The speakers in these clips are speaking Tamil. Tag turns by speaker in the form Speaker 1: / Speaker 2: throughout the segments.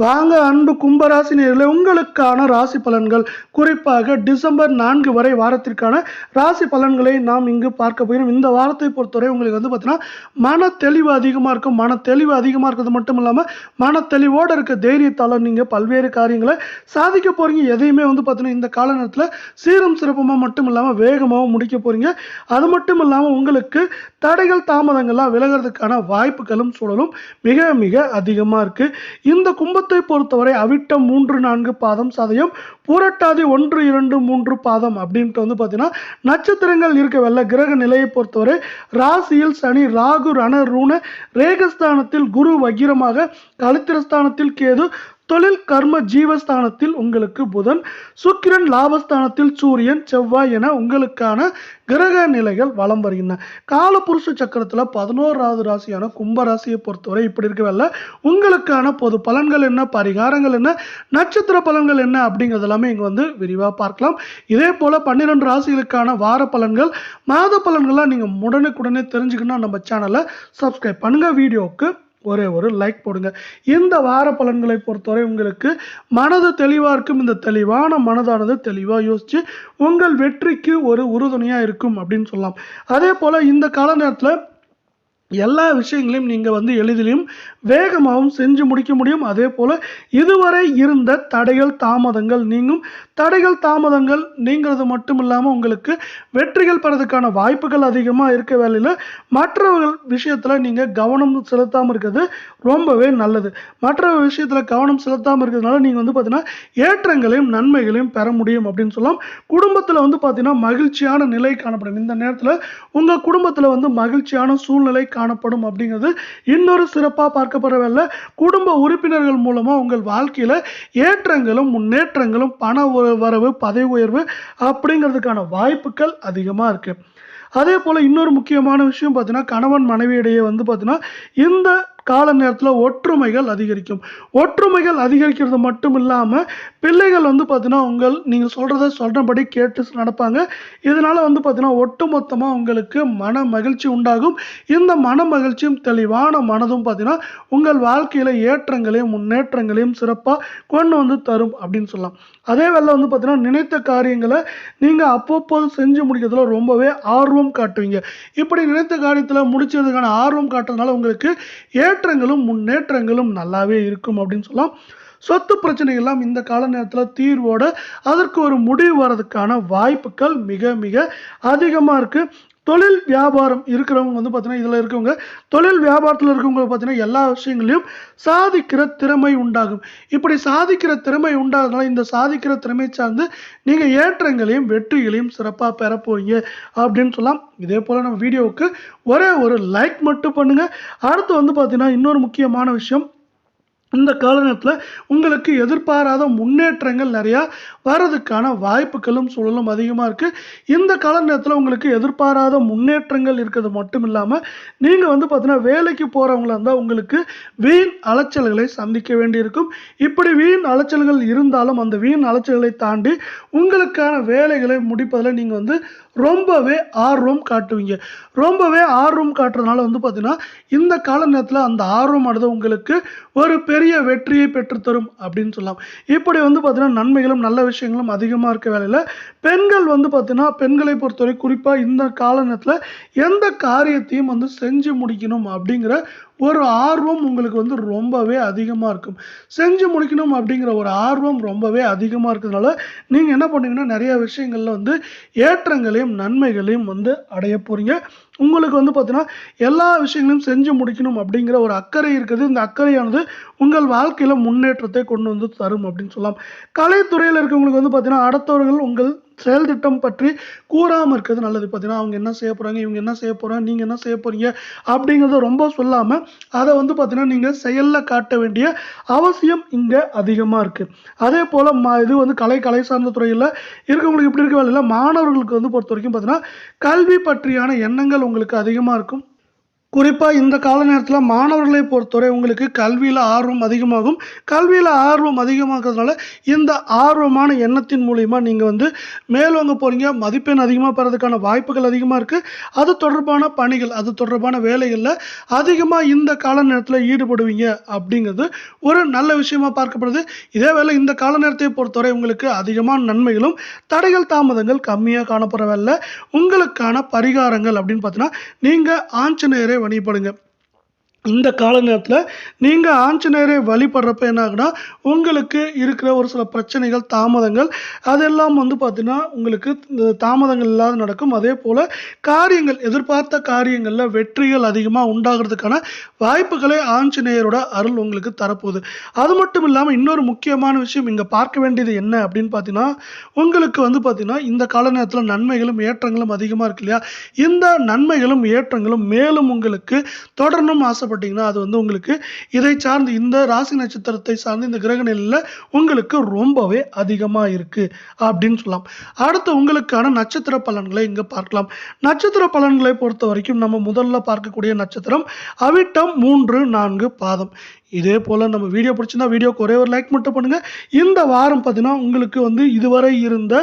Speaker 1: வாங்க அன்பு கும்பராசி உங்களுக்கான ராசி பலன்கள் குறிப்பாக டிசம்பர் நான்கு வரை வாரத்திற்கான ராசி பலன்களை நாம் இங்கு பார்க்க போகிறோம். இந்த வாரத்தை பொறுத்தவரை உங்களுக்கு வந்து பார்த்தீங்கன்னா மன தெளிவு அதிகமாக இருக்கும். மன தெளிவு அதிகமாக இருக்கிறது மட்டும் இல்லாமல் மன தெளிவோடு இருக்க தைரியத்தால் நீங்கள் பல்வேறு காரியங்களை சாதிக்க போகிறீங்க எதையுமே வந்து பார்த்தீங்கன்னா இந்த கால நேரத்தில் சீரும் சிறப்புமாக மட்டும் இல்லாமல் வேகமாகவும் முடிக்க போகிறீங்க அது மட்டும் இல்லாமல் உங்களுக்கு தடைகள் தாமதங்கள்லாம் விலகிறதுக்கான வாய்ப்புகளும் சூழலும் மிக மிக அதிகமாக இருக்குது இந்த கும்பத்தை பொறுத்தவரை அவிட்டம் மூன்று நான்கு பாதம் சதயம் பூரட்டாதி ஒன்று இரண்டு மூன்று பாதம் அப்படின்ட்டு வந்து பார்த்தீங்கன்னா நட்சத்திரங்கள் இருக்கவல்ல. கிரக நிலையை பொறுத்தவரை ராசியில் சனி ராகு ரண ரூண ரேகஸ்தானத்தில் குரு வக்கிரமாக கலித்திரஸ்தானத்தில் கேது தொழில் கர்ம ஜீவஸ்தானத்தில் உங்களுக்கு புதன் சுக்கிரன் லாபஸ்தானத்தில் சூரியன் செவ்வாய் என உங்களுக்கான கிரக நிலைகள் வலம் வருகின்றன. காலபுருஷ சக்கரத்தில் பதினோராவது ராசியான கும்ப ராசியை பொறுத்தவரை இப்படி இருக்கவில்ல உங்களுக்கான பொது பலன்கள் என்ன பரிகாரங்கள் என்ன நட்சத்திர பலன்கள் என்ன அப்படிங்கிறது எல்லாமே இங்கே வந்து விரிவாக பார்க்கலாம். இதே போல் பன்னிரெண்டு ராசிகளுக்கான வார பலன்கள் மாத பலன்கள்லாம் நீங்கள் உடனுக்குடனே தெரிஞ்சுக்கணும் நம்ம சேனலை சப்ஸ்கிரைப் பண்ணுங்கள் வீடியோவுக்கு ஒரே ஒரு லைக் போடுங்க. இந்த வார பலன்களை பொறுத்தவரை உங்களுக்கு மனது தெளிவாக இருக்கும். இந்த தெளிவான மனதானது தெளிவாக யோசித்து உங்கள் வெற்றிக்கு ஒரு உறுதுணையாக இருக்கும் அப்படின்னு சொல்லலாம். அதே போல் இந்த கால நேரத்தில் எல்லா விஷயங்களையும் நீங்கள் வந்து எளிதிலையும் வேகமாகவும் செஞ்சு முடிக்க முடியும். அதே போல் இதுவரை இருந்த தடைகள் தாமதங்கள் நீங்கும். தடைகள் தாமதங்கள் நீங்கிறது மட்டும் இல்லாமல் உங்களுக்கு வெற்றிகள் பெறதுக்கான வாய்ப்புகள் அதிகமாக இருக்க வேலையில் மற்றவர்கள் விஷயத்தில் நீங்கள் கவனம் செலுத்தாமல் இருக்கிறது ரொம்பவே நல்லது. மற்ற விஷயத்தில் கவனம் செலுத்தாமல் இருக்கிறதுனால நீங்கள் வந்து பார்த்தீங்கன்னா ஏற்றங்களையும் நன்மைகளையும் பெற முடியும் அப்படின்னு சொல்லலாம். குடும்பத்தில் வந்து பார்த்தீங்கன்னா மகிழ்ச்சியான நிலை காணப்படும். இந்த நேரத்தில் உங்கள் குடும்பத்தில் வந்து மகிழ்ச்சியான சூழ்நிலை காணப்படும் அப்படிங்கிறது இன்னொரு சிறப்பாக பார்க்கப்படவில்லை குடும்ப உறுப்பினர்கள் மூலமாக உங்கள் வாழ்க்கையில் ஏற்றங்களும் முன்னேற்றங்களும் பண ஒரு வரவு பதவி உயர்வு அப்படிங்கிறதுக்கான வாய்ப்புகள் அதிகமாக இருக்குது அதே போல் இன்னொரு முக்கியமான விஷயம் பார்த்தீங்கன்னா கணவன் மனைவியிடையே வந்து பார்த்தீங்கன்னா இந்த கால நேரத்தில் ஒற்றுமைகள் அதிகரிக்கும். ஒற்றுமைகள் அதிகரிக்கிறது மட்டும் இல்லாமல் பிள்ளைகள் வந்து பார்த்தீங்கன்னா உங்கள் நீங்கள் சொல்கிறத சொல்கிறபடி கேட்டு நடப்பாங்க. இதனால் வந்து பார்த்தீங்கன்னா ஒட்டுமொத்தமாக உங்களுக்கு மன மகிழ்ச்சி உண்டாகும். இந்த மன மகிழ்ச்சியும் தெளிவான மனதும் பார்த்தீங்கன்னா உங்கள் வாழ்க்கையில் ஏற்றங்களையும் முன்னேற்றங்களையும் சிறப்பாக கொண்டு வந்து தரும் அப்படின்னு சொல்லலாம். அதே வேளை வந்து பார்த்தீங்கன்னா நினைத்த காரியங்களை நீங்கள் அப்பப்போது செஞ்சு முடிக்கிறதுல ரொம்பவே ஆர்வம் காட்டுவீங்க. இப்படி நினைத்த காரியத்தில் முடிச்சதுக்கான ஆர்வம் காட்டுறதுனால உங்களுக்கு ஏற்ற ஏற்றங்களும் முன்னேற்றங்களும் நல்லாவே இருக்கும் அப்படின்னு சொல்லலாம். சொத்து பிரச்சனைகள்லாம் இந்த கால நேரத்தில் தீர்வோட அதற்கு ஒரு முடிவு வர்றதுக்கான வாய்ப்புகள் மிக மிக அதிகமாக இருக்குது தொழில் வியாபாரம் இருக்கிறவங்க வந்து பார்த்தீங்கன்னா இதில் இருக்கவங்க தொழில் வியாபாரத்தில் இருக்கவங்க பார்த்தீங்கன்னா எல்லா விஷயங்களையும் சாதிக்கிற திறமை உண்டாகும். இப்படி சாதிக்கிற திறமை உண்டாகிறதுனால இந்த சாதிக்கிற திறமை சார்ந்து நீங்கள் ஏற்றங்களையும் வெற்றிகளையும் சிறப்பாக பெற போறீங்க அப்படின்னு சொல்லலாம். இதே போல் நம்ம வீடியோவுக்கு ஒரே ஒரு லைக் மட்டும் பண்ணுங்கள் அடுத்து வந்து பார்த்தீங்கன்னா இன்னொரு முக்கியமான விஷயம் இந்த காலகட்டத்தில் உங்களுக்கு எதிர்பாராத முன்னேற்றங்கள் நிறையா வர்றதுக்கான வாய்ப்புகளும் சூழலும் அதிகமாக இருக்குது இந்த காலநேரத்தில் உங்களுக்கு எதிர்பாராத முன்னேற்றங்கள் இருக்கிறது மட்டும் இல்லாமல் நீங்கள் வந்து பார்த்தீங்கன்னா வேலைக்கு போகிறவங்களா இருந்தால் உங்களுக்கு வீண் அலைச்சல்களை சந்திக்க வேண்டியிருக்கும். இப்படி வீண் அலைச்சல்கள் இருந்தாலும் அந்த வீண் அலைச்சல்களை தாண்டி உங்களுக்கான வேலைகளை முடிப்பதில் நீங்கள் வந்து ரொம்பவே ஆர்வம் காட்டுவீங்க. ரொம்பவே ஆர்வம் காட்டுறதுனால வந்து பார்த்தீங்கன்னா இந்த கால நேரத்தில் அந்த ஆர்வமானது உங்களுக்கு ஒரு பெரிய வெற்றியை பெற்றுத்தரும் அப்படின்னு சொல்லலாம். இப்படி வந்து பார்த்தீங்கன்னா நன்மைகளும் நல்ல விஷயங்களும் அதிகமாக இருக்க வேலையில் பெண்கள் வந்து பார்த்தீங்கன்னா பெண்களை பொறுத்தவரை குறிப்பாக இந்த கால நேரத்தில் எந்த காரியத்தையும் வந்து செஞ்சு முடிக்கணும் அப்படிங்கிற ஒரு ஆர்வம் உங்களுக்கு வந்து ரொம்பவே அதிகமாக இருக்கும். செஞ்சு முடிக்கணும் அப்படிங்கிற ஒரு ஆர்வம் ரொம்பவே அதிகமாக இருக்கிறதுனால நீங்கள் என்ன பண்ணீங்கன்னா நிறைய விஷயங்களில் வந்து ஏற்றங்களை நன்மைகளையும் வந்து அடைய போகிறீங்க உங்களுக்கு வந்து பார்த்தீங்கன்னா எல்லா விஷயங்களையும் செஞ்சு முடிக்கணும் அப்படிங்கிற ஒரு அக்கறை இருக்குது. இந்த அக்கறையானது உங்கள் வாழ்க்கையில் முன்னேற்றத்தை கொண்டு வந்து தரும் அப்படின்னு சொல்லலாம். கலைத்துறையில் இருக்கவங்களுக்கு வந்து பார்த்தீங்கன்னா அடுத்தவர்கள் உங்கள் செயல் திட்டம் பற்றி கூறாமல் இருக்கிறது நல்லது. பார்த்தீங்கன்னா அவங்க என்ன செய்ய போகிறாங்க இவங்க என்ன செய்ய போகிறாங்க நீங்கள் என்ன செய்ய போகிறீங்க அப்படிங்கிறத ரொம்ப சொல்லாமல் அதை வந்து பார்த்தீங்கன்னா நீங்கள் செயலில் காட்ட வேண்டிய அவசியம் இங்கே அதிகமாக இருக்குது அதே போல் மா இது வந்து கலை கலை சார்ந்த துறையில் இருக்கவங்களுக்கு இப்படி இருக்க வேலையில் மாணவர்களுக்கு வந்து பொறுத்த வரைக்கும் பார்த்தீங்கன்னா கல்வி பற்றியான எண்ணங்கள் உங்களுக்கு அதிகமாக இருக்கும். குறிப்பாக இந்த கால நேரத்தில் மாணவர்களை பொறுத்தவரை உங்களுக்கு கல்வியில் ஆர்வம் அதிகமாகும். கல்வியில் ஆர்வம் அதிகமாகிறதுனால இந்த ஆர்வமான எண்ணத்தின் மூலிமா நீங்கள் வந்து மேலோங்க போகிறீங்க மதிப்பெண் அதிகமாக பெறதுக்கான வாய்ப்புகள் அதிகமாக இருக்குது அது தொடர்பான பணிகள் அது தொடர்பான வேலைகளில் அதிகமாக இந்த கால நேரத்தில் ஈடுபடுவீங்க அப்படிங்கிறது ஒரு நல்ல விஷயமா பார்க்கப்படுது. இதே வேலை இந்த கால நேரத்தை பொறுத்தவரை உங்களுக்கு அதிகமான நன்மைகளும் தடைகள் தாமதங்கள் கம்மியாக காணப்படுற வேலை உங்களுக்கான பரிகாரங்கள் அப்படின்னு பார்த்தீங்கன்னா நீங்கள் ஆஞ்சநேயரை வழிபடுங்க இந்த கால நேரத்தில் நீங்கள் ஆஞ்சநேயரை வழிபடுறப்ப என்ன ஆகுனா உங்களுக்கு இருக்கிற ஒரு சில பிரச்சனைகள் தாமதங்கள் அதெல்லாம் வந்து பார்த்தீங்கன்னா உங்களுக்கு தாமதங்கள் இல்லாத நடக்கும். அதே போல் காரியங்கள் எதிர்பார்த்த காரியங்களில் வெற்றிகள் அதிகமாக உண்டாகிறதுக்கான வாய்ப்புகளை ஆஞ்சநேயரோட அருள் உங்களுக்கு தரப்போகுது. அது மட்டும் இல்லாமல் இன்னொரு முக்கியமான விஷயம் இங்கே பார்க்க வேண்டியது என்ன அப்படின்னு பார்த்தீங்கன்னா உங்களுக்கு வந்து பார்த்தீங்கன்னா இந்த கால நேரத்தில் நன்மைகளும் ஏற்றங்களும் அதிகமாக இருக்கு இல்லையா? இந்த நன்மைகளும் ஏற்றங்களும் மேலும் உங்களுக்கு தொடரணும் போட்டிங்கன்னா அது வந்து உங்களுக்கு இதை சார்ந்து இந்த ராசி நட்சத்திரத்தை சார்ந்து இந்த கிரக நிலையில் உங்களுக்கு ரொம்பவே அதிகமாக இருக்கு அப்படின்னு சொல்லலாம். அடுத்து உங்களுக்கான நட்சத்திர பலன்களை இங்கே பார்க்கலாம். நட்சத்திர பலன்களை பொறுத்த வரைக்கும் நம்ம முதல்ல பார்க்கக்கூடிய நட்சத்திரம் அவிட்டம் மூன்று நான்கு பாதம். இதே போல் நம்ம வீடியோ பிடிச்சிருந்தா வீடியோக்கு ஒரே ஒரு லைக் மட்டும் பண்ணுங்கள் இந்த வாரம் பார்த்தீங்கன்னா உங்களுக்கு வந்து இதுவரை இருந்த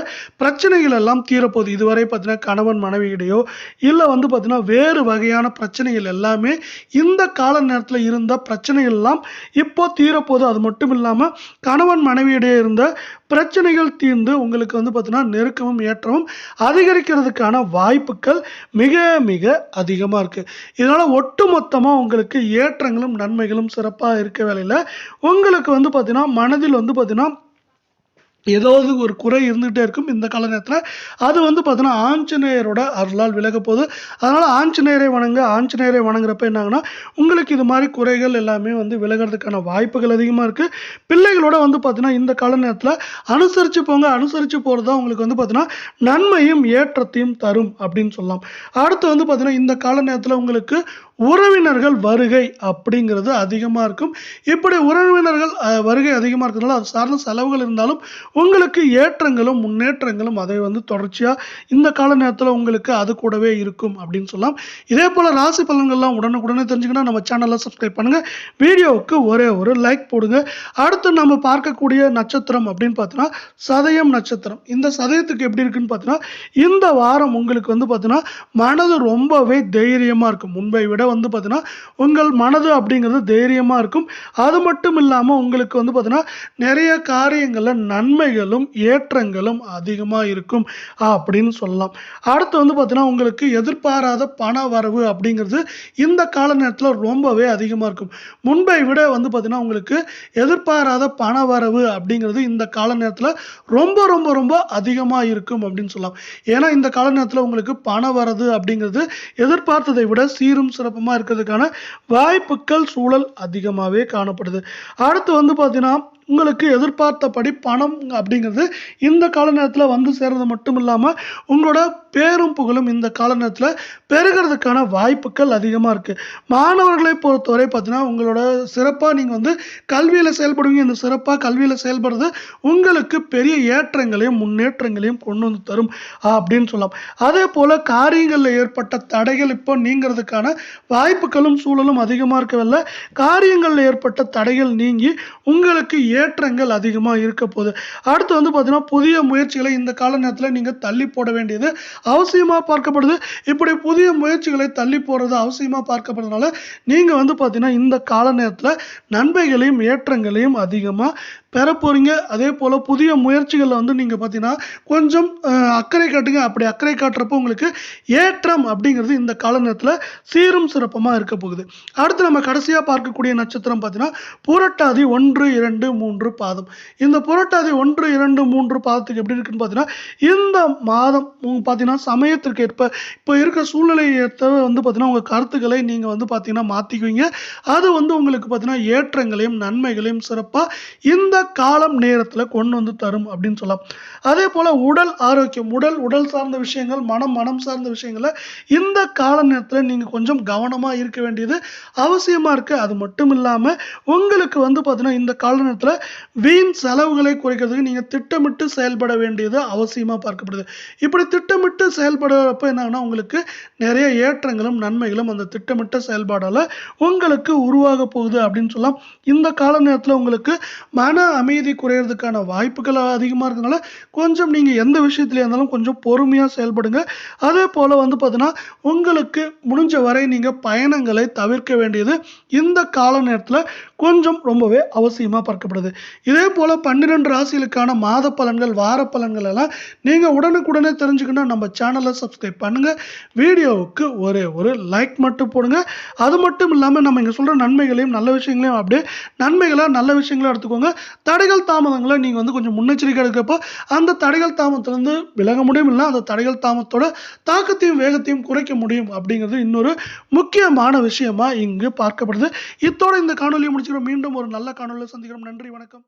Speaker 1: பிரச்சனைகள் எல்லாம் தீரப்போகுது. இதுவரை பார்த்தீங்கன்னா கணவன் மனைவியிடையோ இல்லை வந்து பார்த்தீங்கன்னா வேறு வகையான பிரச்சனைகள் எல்லாமே இந்த கால நேரத்தில் இருந்த பிரச்சனைகள் எல்லாம் இப்போ தீரப்போகுது. அது மட்டும் இல்லாமல் கணவன் மனைவியிடையே இருந்த பிரச்சனைகள் தீர்ந்து உங்களுக்கு வந்து பார்த்தீங்கன்னா நெருக்கமும் ஏற்றமும் அதிகரிக்கிறதுக்கான வாய்ப்புகள் மிக மிக அதிகமாக இருக்குது இதனால் ஒட்டுமொத்தமாக உங்களுக்கு ஏற்றங்களும் நன்மைகளும் சிறப்பாக இருக்க வேலையில் உங்களுக்கு வந்து பார்த்தீங்கன்னா மனதில் வந்து பார்த்தீங்கன்னா ஏதாவது ஒரு குறை இருந்துகிட்டே இருக்கும் இந்த கால நேரத்தில் அது வந்து பார்த்தீங்கன்னா ஆஞ்சநேயரோட அருளால் விலக போகுது. அதனால் ஆஞ்சநேயரை வணங்க ஆஞ்சநேயரை வணங்குறப்ப என்னாங்கன்னா உங்களுக்கு இது மாதிரி குறைகள் எல்லாமே வந்து விலகிறதுக்கான வாய்ப்புகள் அதிகமாக இருக்குது பிள்ளைகளோட வந்து பார்த்தீங்கன்னா இந்த கால நேரத்தில் அனுசரித்து போங்க அனுசரித்து போகிறது தான் உங்களுக்கு வந்து பார்த்தீங்கன்னா நன்மையும் ஏற்றத்தையும் தரும் அப்படின்னு சொல்லலாம். அடுத்து வந்து பார்த்தீங்கன்னா இந்த கால நேரத்தில் உங்களுக்கு உறவினர்கள் வருகை அப்படிங்கிறது அதிகமாக இருக்கும். இப்படி உறவினர்கள் வருகை அதிகமாக இருக்கிறதுனால அது சார்ந்த செலவுகள் இருந்தாலும் உங்களுக்கு ஏற்றங்களும் முன்னேற்றங்களும் அதை வந்து தொடர்ச்சியாக இந்த கால நேரத்தில் உங்களுக்கு அது கூடவே இருக்கும் அப்படின்னு சொல்லலாம். இதே போல் ராசி பலன்கள்லாம் உடனுக்குடனே தெரிஞ்சுக்கணும் நம்ம சேனலில் சப்ஸ்கிரைப் பண்ணுங்கள் வீடியோவுக்கு ஒரே ஒரு லைக் போடுங்க. அடுத்து நம்ம பார்க்கக்கூடிய நட்சத்திரம் அப்படின்னு பார்த்தோன்னா சதயம் நட்சத்திரம். இந்த சதயத்துக்கு எப்படி இருக்குன்னு பார்த்தீங்கன்னா இந்த வாரம் உங்களுக்கு வந்து பார்த்தீங்கன்னா மனது ரொம்பவே தைரியமாக இருக்கும். முன்பை விட வந்து பார்த்தீங்கன்னா உங்கள் மனது அப்படிங்கிறது தைரியமாக இருக்கும். அது மட்டும் இல்லாமல் உங்களுக்கு வந்து பார்த்தீங்கன்னா நிறைய காரியங்களில் நன்மைகளும் ஏற்றங்களும் அதிகமாக இருக்கும் அப்படின்னு சொல்லலாம். அடுத்து வந்து பார்த்தீங்கன்னா உங்களுக்கு எதிர்பாராத பண வரவு அப்படிங்கிறது இந்த கால நேரத்தில் ரொம்பவே அதிகமாக இருக்கும். முன்பை விட வந்து பார்த்தீங்கன்னா உங்களுக்கு எதிர்பாராத பண வரவு அப்படிங்கிறது இந்த கால நேரத்தில் ரொம்ப ரொம்ப ரொம்ப அதிகமாக இருக்கும் அப்படின்னு சொல்லலாம். ஏன்னா இந்த கால நேரத்தில் உங்களுக்கு பண வரது அப்படிங்கிறது எதிர்பார்த்ததை விட சீரும் சிறப்புமாக இருக்கிறதுக்கான வாய்ப்புகள் சூழல் அதிகமாகவே காணப்படுது. அடுத்து வந்து பார்த்தீங்கன்னா உங்களுக்கு எதிர்பார்த்தபடி பணம் அப்படிங்கிறது இந்த கால நேரத்தில் வந்து சேர்றது மட்டும் இல்லாமல் உங்களோட பேரும் புகழும் இந்த கால நேரத்தில் பெருகிறதுக்கான வாய்ப்புகள் அதிகமாக இருக்குது மாணவர்களை பொறுத்தவரை பார்த்தீங்கன்னா உங்களோட சிறப்பாக நீங்கள் வந்து கல்வியில் செயல்படுவீங்க. இந்த சிறப்பாக கல்வியில் செயல்படுறது உங்களுக்கு பெரிய ஏற்றங்களையும் முன்னேற்றங்களையும் கொண்டு வந்து தரும் அப்படின்னு சொல்லலாம். அதே போல் காரியங்களில் ஏற்பட்ட தடைகள் இப்போ நீங்கிறதுக்கான வாய்ப்புகளும் சூழலும் அதிகமாக இருக்கவில்லை காரியங்களில் ஏற்பட்ட தடைகள் நீங்கி உங்களுக்கு ஏற்றங்கள் அதிகமாக இருக்க போகுது. அடுத்து வந்து பார்த்தீங்கன்னா புதிய முயற்சிகளை இந்த கால நேரத்தில் நீங்கள் தள்ளி போட வேண்டியது அவசியமாக பார்க்கப்படுது. இப்படி புதிய முயற்சிகளை தள்ளி போடுறது அவசியமாக பார்க்கப்படுறதுனால நீங்கள் வந்து பார்த்தீங்கன்னா இந்த கால நேரத்தில் நன்மைகளையும் ஏற்றங்களையும் அதிகமாக பெற போகிறீங்க அதே போல் புதிய முயற்சிகளில் வந்து நீங்கள் பார்த்தீங்கன்னா கொஞ்சம் அக்கறை காட்டுங்க. அப்படி அக்கறை காட்டுறப்போ உங்களுக்கு ஏற்றம் அப்படிங்கிறது இந்த கால நேரத்தில் சீரும் சிறப்பமாக இருக்க போகுது. அடுத்து நம்ம கடைசியாக பார்க்கக்கூடிய நட்சத்திரம் பார்த்தீங்கன்னா புரட்டாதி ஒன்று இரண்டு மூன்று பாதம். இந்த புரட்டாதி ஒன்று இரண்டு மூன்று பாதத்துக்கு எப்படி இருக்குன்னு பார்த்தீங்கன்னா இந்த மாதம் பார்த்தீங்கன்னா சமயத்திற்கு ஏற்ப இப்போ இருக்க சூழ்நிலையை ஏற்ற வந்து பார்த்தீங்கன்னா உங்கள் கருத்துக்களை நீங்கள் வந்து பார்த்தீங்கன்னா மாற்றிக்குவீங்க அது வந்து உங்களுக்கு பார்த்தீங்கன்னா ஏற்றங்களையும் நன்மைகளையும் சிறப்பாக இந்த காலம் நேரத்தில் கொண்டு வந்து தரும் அப்படின்னு சொல்லலாம். அதே போல் உடல் ஆரோக்கியம் உடல் உடல் சார்ந்த விஷயங்கள் மனம் மனம் சார்ந்த விஷயங்களை இந்த கால நேரத்தில் நீங்கள் கொஞ்சம் கவனமாக இருக்க வேண்டியது அவசியமாக இருக்குது அது மட்டும் இல்லாமல் உங்களுக்கு வந்து பார்த்தீங்கன்னா இந்த கால நேரத்தில் வீண் செலவுகளை குறைக்கிறதுக்கு நீங்கள் திட்டமிட்டு செயல்பட வேண்டியது அவசியமாக பார்க்கப்படுது. இப்படி திட்டமிட்டு செயல்படுறப்ப என்னன்னா உங்களுக்கு நிறைய ஏற்றங்களும் நன்மைகளும் அந்த திட்டமிட்ட செயல்பாடால் உங்களுக்கு உருவாக போகுது அப்படின்னு சொல்லலாம். இந்த கால நேரத்தில் உங்களுக்கு மன அமைதி குறையிறதுக்கான வாய்ப்புகள் அதிகமாக இருக்கனால கொஞ்சம் நீங்கள் எந்த விஷயத்துல இருந்தாலும் கொஞ்சம் பொறுமையாக செயல்படுங்க. அதே போல் வந்து பார்த்தீங்கன்னா உங்களுக்கு முடிஞ்ச வரை நீங்கள் பயணங்களை தவிர்க்க வேண்டியது இந்த கால நேரத்தில் கொஞ்சம் ரொம்பவே அவசியமாக பார்க்கப்படுது. இதே போல் பன்னிரெண்டு ராசிகளுக்கான மாத பலன்கள் வார பலன்கள் எல்லாம் நீங்கள் உடனுக்குடனே தெரிஞ்சுக்கணும் நம்ம சேனலை சப்ஸ்கிரைப் பண்ணுங்கள் வீடியோவுக்கு ஒரே ஒரு லைக் மட்டும் போடுங்க. அது மட்டும் இல்லாமல் நம்ம இங்கே சொல்கிற நன்மைகளையும் நல்ல விஷயங்களையும் அப்படியே நன்மைகளாக நல்ல விஷயங்களா எடுத்துக்கோங்க. தடைகள் தாமதங்களை நீங்கள் வந்து கொஞ்சம் முன்னெச்சரிக்கை எடுக்கிறப்போ அந்த தடைகள் தாமதத்திலேருந்து விலக முடியும் இல்லை அந்த தடைகள் தாமதத்தோட தாக்கத்தையும் வேகத்தையும் குறைக்க முடியும் அப்படிங்கிறது இன்னொரு முக்கியமான விஷயமா இங்கு பார்க்கப்படுது. இத்தோட இந்த காணொலியை முடிச்சுக்கிறோம். மீண்டும் ஒரு நல்ல காணொலியில் சந்திக்கிறோம். நன்றி வணக்கம்.